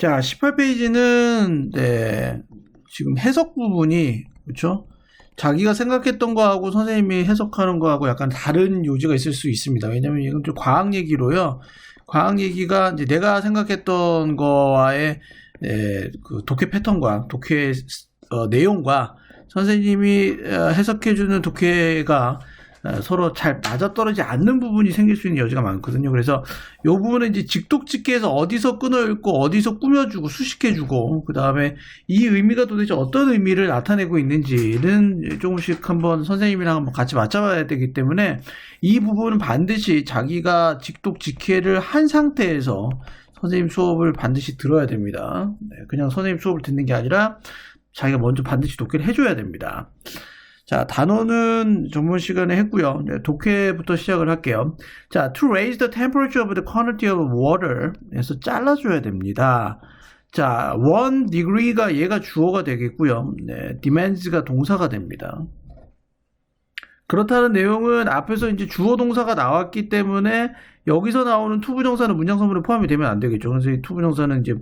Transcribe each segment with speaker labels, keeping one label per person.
Speaker 1: 자, 18페이지는 네, 지금 해석 부분이 그렇죠? 자기가 생각했던 거하고 선생님이 해석하는 거하고 약간 다른 요지가 있을 수 있습니다. 왜냐면 이건 좀 과학 얘기로요. 과학 얘기가 이제 내가 생각했던 거와의 예, 그 독해 패턴과 독해 어, 내용과 선생님이 어, 해석해주는 독해가 어, 서로 잘 맞아떨어지지 않는 부분이 생길 수 있는 여지가 많거든요. 그래서 이 부분은 이제 직독직해서 어디서 끊어읽고 어디서 꾸며주고 수식해주고 그 다음에 이 의미가 도대체 어떤 의미를 나타내고 있는지는 조금씩 한번 선생님이랑 한번 같이 맞춰봐야 되기 때문에 이 부분은 반드시 자기가 직독직해를 한 상태에서 선생님 수업을 반드시 들어야 됩니다. 네, 그냥 선생님 수업을 듣는 게 아니라 자기가 먼저 반드시 독해를 해줘야 됩니다. 자, 단어는 전문 시간에 했고요. 네, 독해부터 시작을 할게요. 자, to raise the temperature of the quantity of water 에서 잘라줘야 됩니다. 자, 1 degree가 얘가 주어가 되겠고요. 네, demands가 동사가 됩니다. 그렇다는 내용은 앞에서 이제 주어 동사가 나왔기 때문에 여기서 나오는 투부정사는 문장선물에 포함이 되면 안 되겠죠. 그래서 이 투부정사는 이제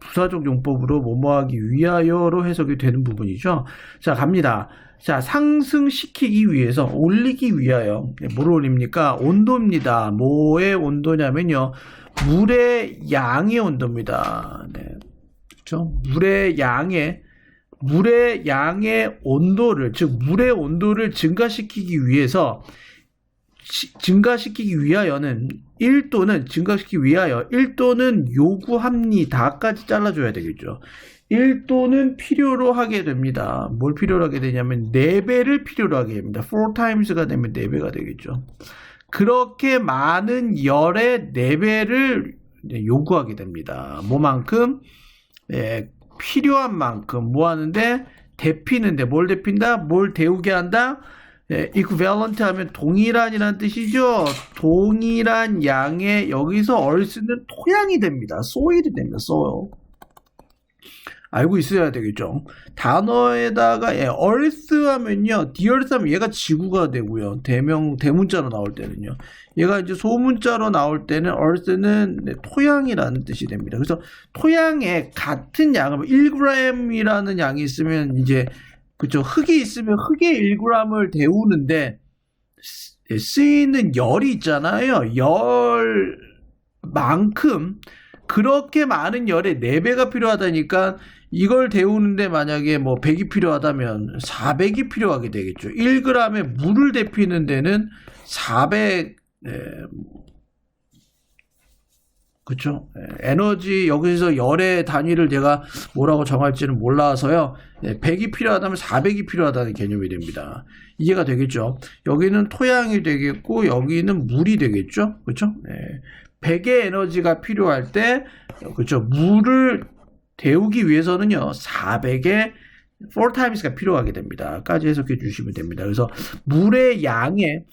Speaker 1: 부사적 용법으로 뭐뭐하기 위하여로 해석이 되는 부분이죠. 자, 갑니다. 자, 상승시키기 위해서 올리기 위하여 네, 뭘 올립니까? 온도입니다. 뭐의 온도냐면요. 물의 양의 온도입니다. 네. 그렇죠? 물의 양의 물의 양의 온도를 즉 물의 온도를 증가시키기 위해서 시, 증가시키기 위하여는 1도는 증가시키기 위하여 1도는 요구합니다까지 잘라줘야 되겠죠. 1도는 필요로 하게 됩니다. 뭘 필요로 하게 되냐면 4배를 필요로 하게 됩니다. 4times가 되면 4배가 되겠죠. 그렇게 많은 열의 4배를 요구하게 됩니다. 뭐만큼? 네, 필요한 만큼 뭐 하는데? 데피는데 뭘 데핀다? 뭘 데우게 한다? 네, equivalent 하면 동일한이라는 뜻이죠. 동일한 양의 여기서 얼쓰는 토양이 됩니다. soil이 됩니다. soil. 알고 있어야 되겠죠. 단어에다가 예, earth 하면요, earth 하면 얘가 지구가 되고요. 대명 대문자로 나올 때는요. 얘가 이제 소문자로 나올 때는 earth는 네, 토양이라는 뜻이 됩니다. 그래서 토양에 같은 양을 1g이라는 양이 있으면 이제 그죠 흙이 있으면 흙의 1g을 데우는데 쓰이는 열이 있잖아요. 열만큼 그렇게 많은 열의 4배가 필요하다니까 이걸 데우는데 만약에 뭐 100이 필요하다면 400이 필요하게 되겠죠. 1g의 물을 데피는 데는 400, 예, 예, 에너지, 여기서 열의 단위를 제가 뭐라고 정할지는 몰라서요. 예, 100이 필요하다면 400이 필요하다는 개념이 됩니다. 이해가 되겠죠? 여기는 토양이 되겠고, 여기는 물이 되겠죠? 예, 100의 에너지가 필요할 때, 그쵸? 물을 데우기 위해서는요, 400의 4times가 필요하게 됩니다. 까지 해석해 주시면 됩니다. 그래서 물의 양에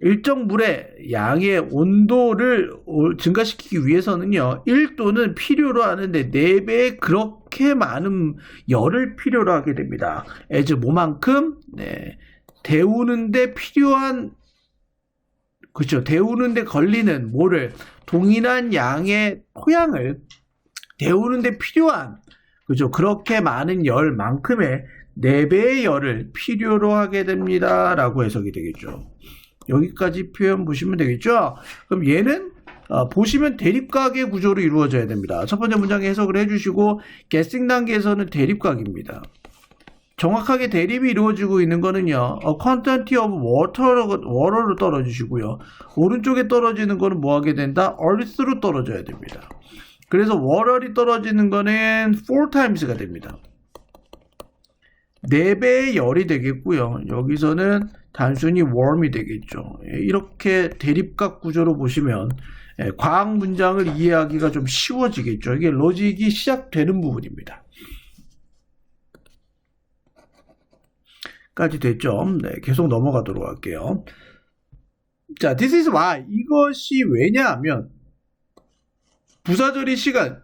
Speaker 1: 일정 물의 양의 온도를 증가시키기 위해서는요, 1도는 필요로 하는데 4배의 그렇게 많은 열을 필요로 하게 됩니다. as 뭐만큼? 네. 데우는데 필요한 그렇죠. 데우는데 걸리는 뭐를 동일한 양의 토양을 데우는데 필요한 그죠 그렇게 많은 열만큼의 4배의 열을 필요로 하게 됩니다 라고 해석이 되겠죠 여기까지 표현 보시면 되겠죠 그럼 얘는 어, 보시면 대립각의 구조로 이루어져야 됩니다 첫 번째 문장에 해석을 해주시고 게싱 단계에서는 대립각입니다 정확하게 대립이 이루어지고 있는 거는요, 어, quantity of water로, 떨어지시고요. 오른쪽에 떨어지는 거는 뭐 하게 된다? earth로 떨어져야 됩니다. 그래서 월월이 떨어지는 거는 4times가 됩니다. 4배의 열이 되겠고요. 여기서는 단순히 warm이 되겠죠. 예, 이렇게 대립각 구조로 보시면 예, 과학 문장을 이해하기가 좀 쉬워지겠죠. 이게 로직이 시작되는 부분입니다. 까지 됐죠. 네, 계속 넘어가도록 할게요. 자, this is why. 이것이 왜냐하면, 부사절의 시간,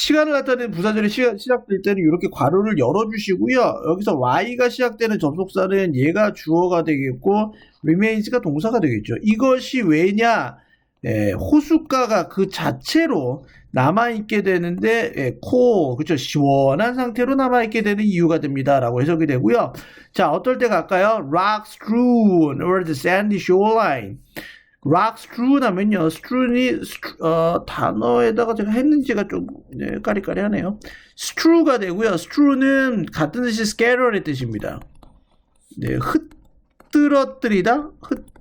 Speaker 1: 시간을 나타내는 부사절이 시작될 때는 이렇게 괄호를 열어주시고요. 여기서 y가 시작되는 접속사는 얘가 주어가 되겠고, remains가 동사가 되겠죠. 이것이 왜냐? 네, 호숫가가 그 자체로 남아있게 되는데, 예, 코, 그쵸, 시원한 상태로 남아있게 되는 이유가 됩니다. 라고 해석이 되고요. 자, 어떨 때 갈까요? rock strewn or the sandy shoreline. Rock strewn 하면요, strew이, 어, 단어에다가 제가 했는지가 좀, 네, 까리까리하네요. strew가 되고요. strew는 같은 뜻이 scatter의 뜻입니다. 네, 흩뜨러뜨리다,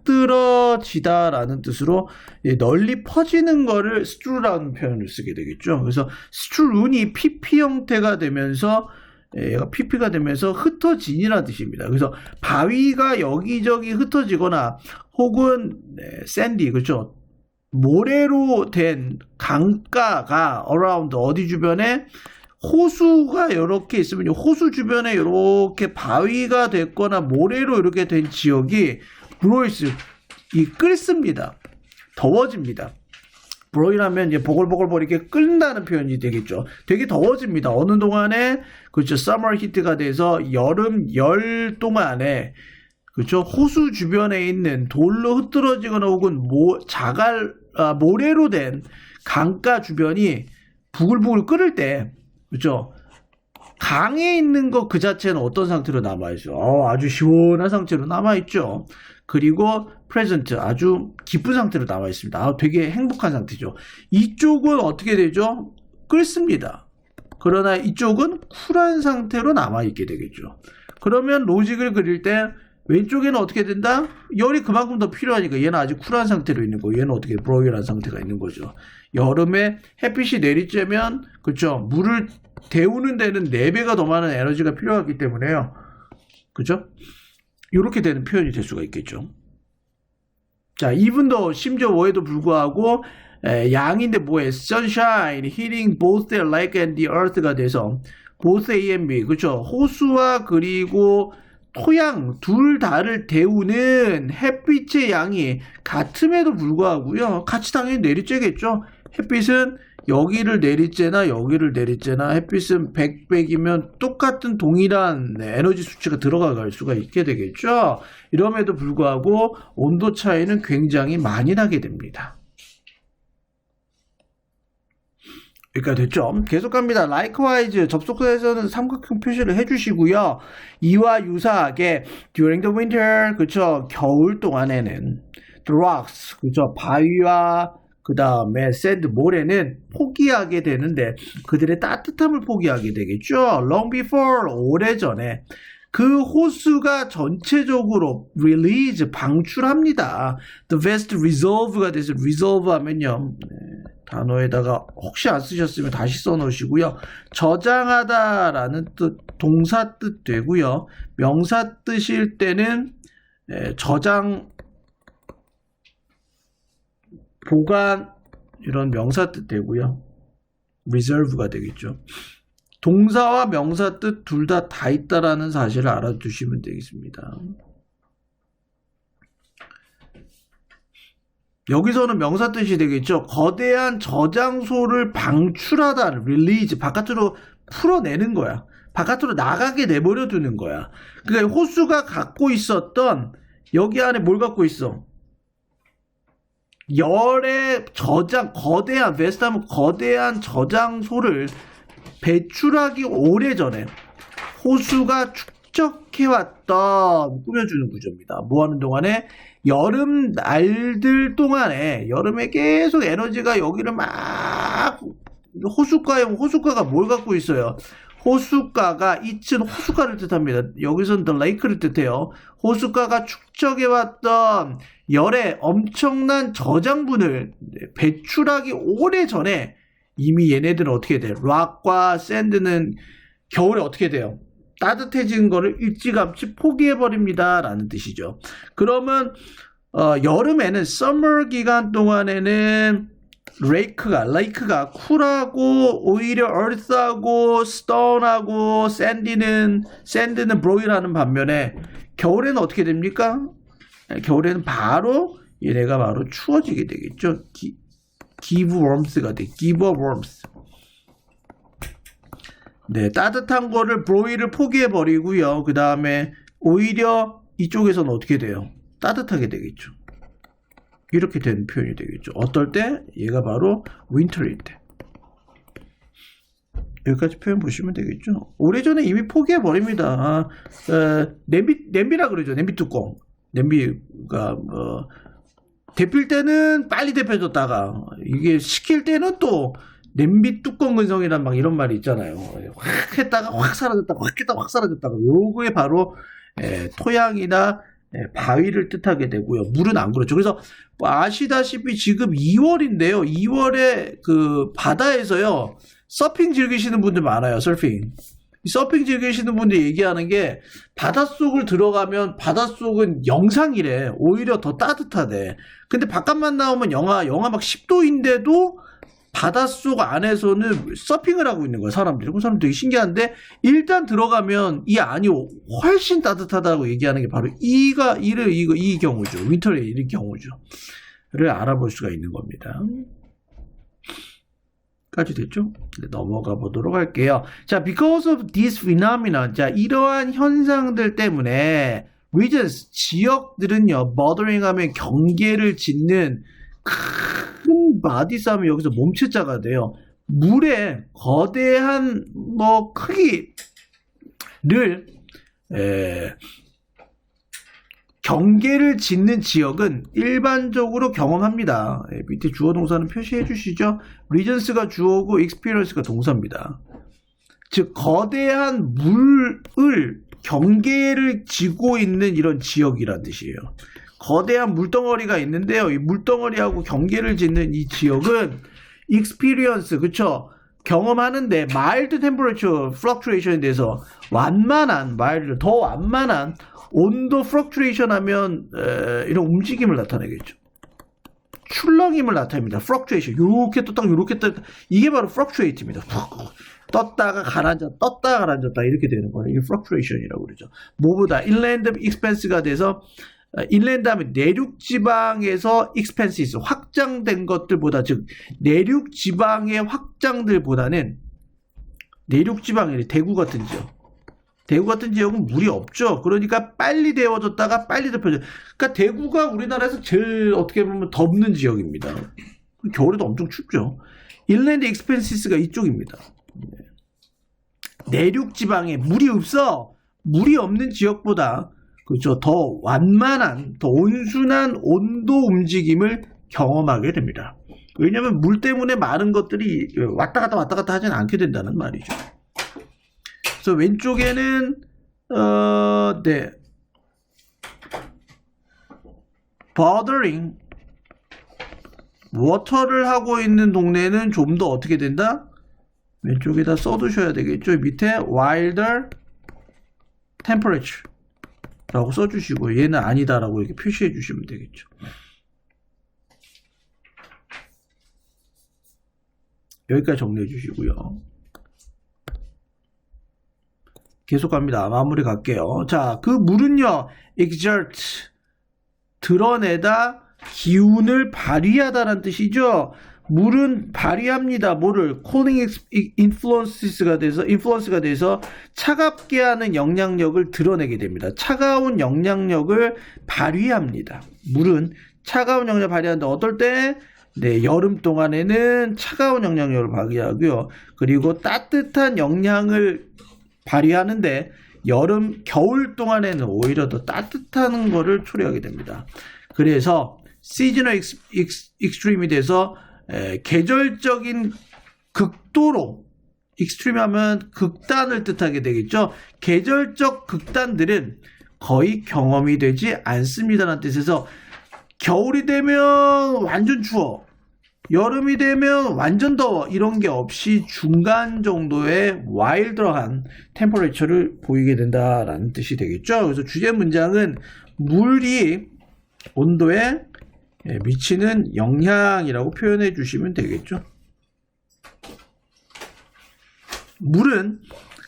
Speaker 1: 흩뜨러지다라는 뜻으로 예, 널리 퍼지는 거를 strew라는 표현을 쓰게 되겠죠. 그래서 strew이 pp 형태가 되면서 예, 얘가 pp가 되면서 흩어진이라는 뜻입니다. 그래서 바위가 여기저기 흩어지거나 혹은 네, 샌디 그렇죠. 모래로 된 강가가 around 어디 주변에 호수가 이렇게 있으면 이 호수 주변에 이렇게 바위가 됐거나 모래로 이렇게 된 지역이 브로이스 이 끓습니다. 더워집니다. 브로이라면 이제 보글보글 이렇게 끓는다는 표현이 되겠죠. 되게 더워집니다. 어느 동안에 그렇죠. 서머 히트가 돼서 여름 열 동안에 그렇죠. 호수 주변에 있는 돌로 흐트러지거나 혹은 모, 자갈 아, 모래로 된 강가 주변이 부글부글 끓을 때 그렇죠. 강에 있는 것 그 자체는 어떤 상태로 남아있어요? 어, 아주 시원한 상태로 남아있죠. 그리고 프레젠트 아주 기쁜 상태로 남아있습니다. 아, 되게 행복한 상태죠. 이쪽은 어떻게 되죠? 끓습니다. 그러나 이쪽은 쿨한 상태로 남아 있게 되겠죠. 그러면 로직을 그릴 때 왼쪽에는 어떻게 된다? 열이 그만큼 더 필요하니까 얘는 아직 쿨한 상태로 있는 거고 얘는 어떻게 브로이한 상태가 있는 거죠. 여름에 햇빛이 내리쬐면 그렇죠. 물을 데우는 데는 4배가 더 많은 에너지가 필요하기 때문에요. 그죠? 이렇게 되는 표현이 될 수가 있겠죠. 자, 이분도 심지어 뭐에도 불구하고 에, 양인데 뭐에 sunshine hitting both the lake and the earth가 돼서 both A and B 그렇죠. 호수와 그리고 토양 둘 다를 데우는 햇빛의 양이 같음에도 불구하고요. 같이 당연히 내리쬐겠죠. 햇빛은 여기를 내리쬐나 여기를 내리쬐나 햇빛은 100, 100이면 똑같은 동일한 에너지 수치가 들어갈 수가 있게 되겠죠. 이럼에도 불구하고 온도 차이는 굉장히 많이 나게 됩니다. 여기까지 됐죠? 계속 갑니다. likewise 접속사에서는 삼각형 표시를 해주시고요. 이와 유사하게 during the winter 그쵸 겨울 동안에는 the rocks 그쵸 바위와 그 다음에 샌드 모래는 포기하게 되는데 그들의 따뜻함을 포기하게 되겠죠. long before 오래전에 그 호수가 전체적으로 release 방출합니다. The vast resolve가 돼서 resolve 하면요. 네, 단어에다가 혹시 안 쓰셨으면 다시 써 놓으시고요. 저장하다라는 뜻 동사 뜻 되고요. 명사 뜻일 때는 네, 저장 보관 이런 명사 뜻 되고요. reserve가 되겠죠. 동사와 명사 뜻둘다다 있다라는 사실을 알아두시면 되겠습니다. 여기서는 명사 뜻이 되겠죠. 거대한 저장소를 방출하다, release, 바깥으로 풀어내는 거야. 바깥으로 나가게 내버려 두는 거야. 그러니까 호수가 갖고 있었던 여기 안에 뭘 갖고 있어? 열의 저장, 거대한, 베스트하면 거대한 저장소를 배출하기 오래전에 호수가 축적해왔던 꾸며주는 구조입니다. 뭐하는 동안에 여름 날들 동안에 여름에 계속 에너지가 여기를 막 호숫가에 호숫가가 뭘 갖고 있어요? 호숫가가 이층 호숫가를 뜻합니다. 여기서는 the lake를 뜻해요. 호숫가가 축적해왔던 열의 엄청난 저장분을 배출하기 오래 전에 이미 얘네들은 어떻게 돼요? 락과 샌드는 겨울에 어떻게 돼요? 따뜻해진 거를 일찌감치 포기해버립니다. 라는 뜻이죠. 그러면, 어, 여름에는, 서머 기간 동안에는, 레이크가, 레이크가 쿨하고, 오히려 얼스하고, 스톤하고, 샌디는, 샌드는 브로일하는 반면에, 겨울에는 어떻게 됩니까? 겨울에는 바로, 얘네가 바로 추워지게 되겠죠. 기, give warmth가 돼. give a warmth. 네, 따뜻한 거를 브로이를 포기해 버리고요. 그 다음에 오히려 이쪽에서는 어떻게 돼요? 따뜻하게 되겠죠. 이렇게 되는 표현이 되겠죠. 어떨 때? 얘가 바로 윈터일 때. 여기까지 표현 보시면 되겠죠. 오래전에 이미 포기해 버립니다. 어, 냄비 냄비라 그러죠. 냄비 뚜껑. 냄비가 뭐 데필 때는 빨리 데펴줬다가 이게 식힐 때는 또 냄비 뚜껑 근성이란 막 이런 말이 있잖아요. 확 했다가 확 사라졌다가 확 했다가 확 사라졌다가 요거에 바로 에, 토양이나 에, 바위를 뜻하게 되고요. 물은 안 그렇죠. 그래서 뭐 아시다시피 지금 2월인데요. 2월에 그 바다에서요. 서핑 즐기시는 분들 많아요. 서핑. 이 서핑 즐기시는 분들 얘기하는 게 바닷속을 들어가면 바닷속은 영상이래. 오히려 더 따뜻하대. 근데 바깥만 나오면 영하 영하 막 10도인데도 바닷속 안에서는 서핑을 하고 있는 거야 사람들이. 그 사람 되게 신기한데 일단 들어가면 이 안이 훨씬 따뜻하다고 얘기하는 게 바로 이가 이를 이거 이 경우죠. 윈터의 이 경우죠. 를 알아볼 수가 있는 겁니다. 까지 됐죠? 네, 넘어가 보도록 할게요. 자, because of this phenomenon. 자, 이러한 현상들 때문에 regions, 지역들은요, bothering 하면 경계를 짓는 큰 바디 싸움이 여기서 몸체자가 돼요. 물의 거대한 뭐 크기를 에, 경계를 짓는 지역은 일반적으로 경험합니다. 예, 밑에 주어 동사는 표시해 주시죠. 리전스가 주어고 experience가 동사입니다. 즉 거대한 물을 경계를 지고 있는 이런 지역이란 뜻이에요. 거대한 물덩어리가 있는데요. 이 물덩어리하고 경계를 짓는 이 지역은 experience 그쵸? 경험하는데 mild temperature fluctuation에 대해서 완만한 mild 더 완만한 온도 플럭츄레이션 하면 에, 이런 움직임을 나타내겠죠. 출렁임을 나타냅니다. 플럭츄레이션. 요렇게 떴다가 요렇게 떴다. 이게 바로 플럭츄레이트입니다. 떴다가 가라앉았다. 떴다가 가라앉았다. 이렇게 되는 거예요. 이게 플럭츄레이션이라고 그러죠. 뭐보다 인랜드 익스펜스가 돼서 인랜드 하면 내륙 지방에서 익스펜시스 확장된 것들보다 즉 내륙 지방의 확장들보다는 내륙 지방이 대구 같은 지역 대구 같은 지역은 물이 없죠. 그러니까 빨리 데워졌다가 빨리 덮여져. 그러니까 대구가 우리나라에서 제일 어떻게 보면 덥는 지역입니다. 겨울에도 엄청 춥죠. 인랜드 익스펜시스가 이쪽입니다. 내륙 지방에 물이 없어. 물이 없는 지역보다 그렇죠. 더 완만한, 더 온순한 온도 움직임을 경험하게 됩니다. 왜냐하면 물 때문에 많은 것들이 왔다 갔다 왔다 갔다 하지는 않게 된다는 말이죠. 그래서 왼쪽에는 어, 네. bothering 워터를 하고 있는 동네는 좀 더 어떻게 된다? 왼쪽에다 써두셔야 되겠죠. 밑에 wilder temperature 라고 써주시고 얘는 아니다 라고 이렇게 표시해 주시면 되겠죠. 여기까지 정리해 주시고요. 계속 갑니다. 마무리 갈게요. 자, 그 물은요, exert, 드러내다, 기운을 발휘하다라는 뜻이죠. 물은 발휘합니다. 뭐를 cooling influences가 돼서 influence가 돼서 차갑게 하는 영향력을 드러내게 됩니다. 차가운 영향력을 발휘합니다. 물은 차가운 영향력을 발휘하는데 어떨 때 네, 여름 동안에는 차가운 영향력을 발휘하고요. 그리고 따뜻한 영향을 발휘하는데 여름, 겨울 동안에는 오히려 더 따뜻한 거를 초래하게 됩니다. 그래서 시즈널 익스트림이 돼서 에, 계절적인 극도로 익스트림 하면 극단을 뜻하게 되겠죠. 계절적 극단들은 거의 경험이 되지 않습니다라는 뜻에서 겨울이 되면 완전 추워. 여름이 되면 완전 더워 이런 게 없이 중간 정도의 와일드한 템퍼레처를 보이게 된다라는 뜻이 되겠죠. 그래서 주제 문장은 물이 온도 에 미치는 영향이라고 표현해 주시면 되겠죠. 물은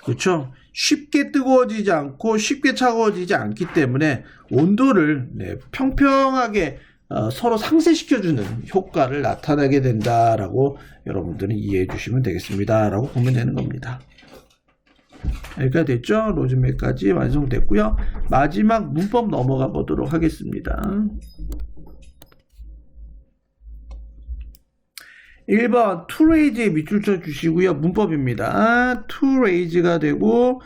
Speaker 1: 그렇죠. 쉽게 뜨거워지지 않고 쉽게 차가워지지 않기 때문에 온도를 네, 평평하게 어, 서로 상쇄시켜주는 효과를 나타내게 된다라고 여러분들은 이해해 주시면 되겠습니다. 라고 보면 되는 겁니다. 여기까지 됐죠? 로즈맵까지 완성됐고요. 마지막 문법 넘어가 보도록 하겠습니다. 1번 to raise에 밑줄 쳐 주시고요. 문법입니다. raise가 되고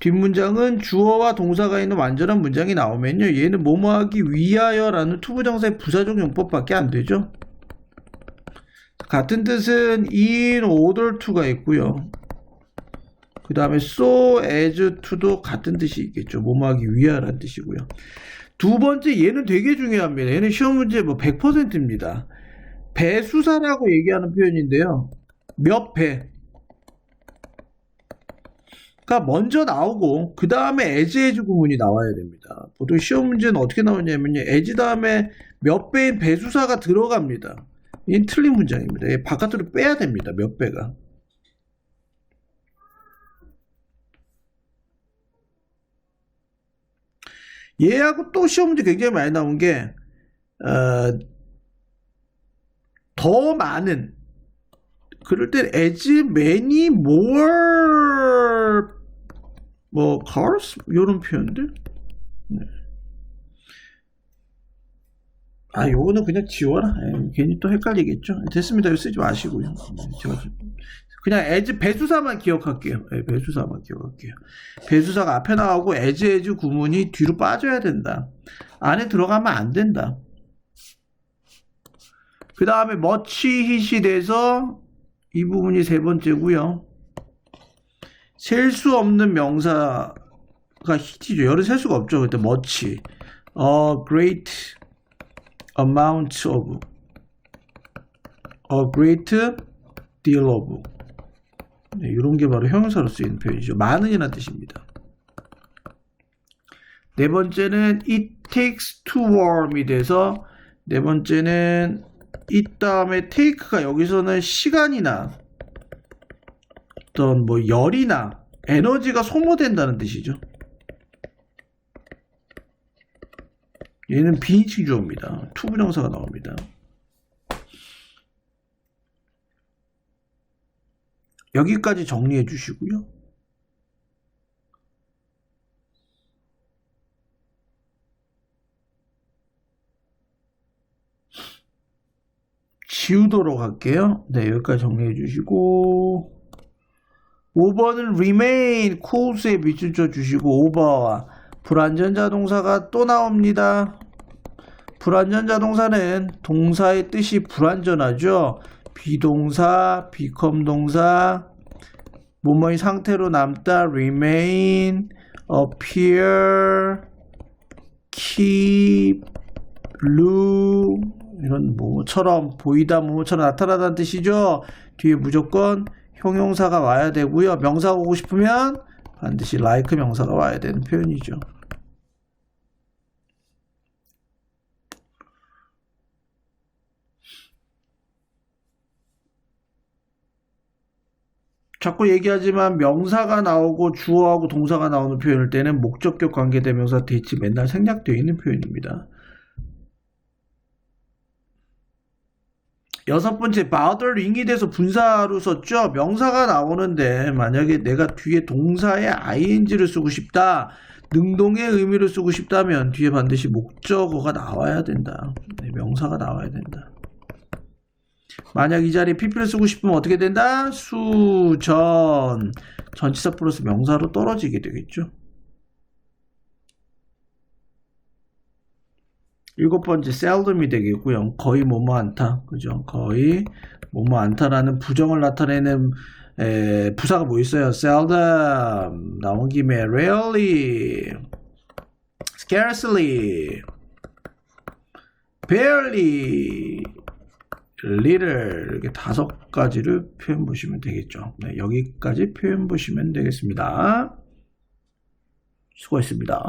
Speaker 1: 뒷문장은 주어와 동사가 있는 완전한 문장이 나오면요. 얘는 뭐뭐하기 위하여라는 투부정사의 부사적 용법밖에 안 되죠. 같은 뜻은 in order to가 있고요. 그 다음에 so as to도 같은 뜻이 있겠죠. 뭐뭐하기 위하라는 뜻이고요. 두 번째 얘는 되게 중요합니다. 얘는 시험 문제 뭐 100%입니다. 배수사라고 얘기하는 표현인데요. 몇 배. 가 먼저 나오고 그 다음에 as 구문이 나와야 됩니다. 보통 시험 문제는 어떻게 나오냐면요. as 다음에 몇 배인 배수사가 들어갑니다. 이건 틀린 문장입니다. 얘 바깥으로 빼야 됩니다. 몇 배가. 얘하고 또 시험 문제 굉장히 많이 나온 게, 어, 더 많은, 그럴 때 as many more, 뭐, cars? 이런 표현들? 네. 아, 요거는 그냥 지워라. 에이, 괜히 또 헷갈리겠죠. 됐습니다. 쓰지 마시고요. 네, 제가 좀- 그냥 as 배수사만 기억할게요. 예, 배수사만 기억할게요. 배수사가 앞에 나오고 as as 구문이 뒤로 빠져야 된다. 안에 들어가면 안 된다. 그 다음에 hit이 돼서 이 부분이 세 번째고요. 셀 수 없는 명사가 hit이죠. 열은 셀 수가 없죠. 그때 much, a great amount of, a great deal of. 네, 이런 게 바로 형용사로 쓰이는 표현이죠. 많은이라는 뜻입니다. 네 번째는 it takes to warm이 돼서 네 번째는 이 다음에 take가 여기서는 시간이나 어떤 뭐 열이나 에너지가 소모된다는 뜻이죠. 얘는 비인칭 주어입니다. 투부정사가 나옵니다. 여기까지 정리해 주시고요. 지우도록 할게요. 네, 여기까지 정리해 주시고 5번은 remain cause에 밑줄 쳐 주시고 over와 불완전자 동사가 또 나옵니다. 불완전자 동사는 동사의 뜻이 불완전하죠. 비동사, become 동사, 뭐뭐의 상태로 남다, remain, appear, keep, lose 이런 뭐뭐처럼 보이다, 뭐뭐처럼 나타나다는 뜻이죠. 뒤에 무조건 형용사가 와야 되고요. 명사가 오고 싶으면 반드시 like 명사가 와야 되는 표현이죠. 자꾸 얘기하지만 명사가 나오고 주어하고 동사가 나오는 표현일 때는 목적격 관계대명사 대치 맨날 생략되어 있는 표현입니다. 여섯 번째 bothering이 돼서 분사로 썼죠. 명사가 나오는데 만약에 내가 뒤에 동사에 ing를 쓰고 싶다. 능동의 의미를 쓰고 싶다면 뒤에 반드시 목적어가 나와야 된다. 네, 명사가 나와야 된다. 만약 이 자리에 pp를 쓰고 싶으면 어떻게 된다? 수, 전, 전치사 플러스 명사로 떨어지게 되겠죠. 일곱 번째 seldom이 되겠고요. 거의 뭐뭐 않다. 그죠? 거의 뭐뭐 않다라는 부정을 나타내는 에, 부사가 뭐 있어요? seldom 나온 김에 rarely scarcely barely little 이렇게 다섯 가지를 표현 보시면 되겠죠. 네, 여기까지 표현 보시면 되겠습니다. 수고했습니다.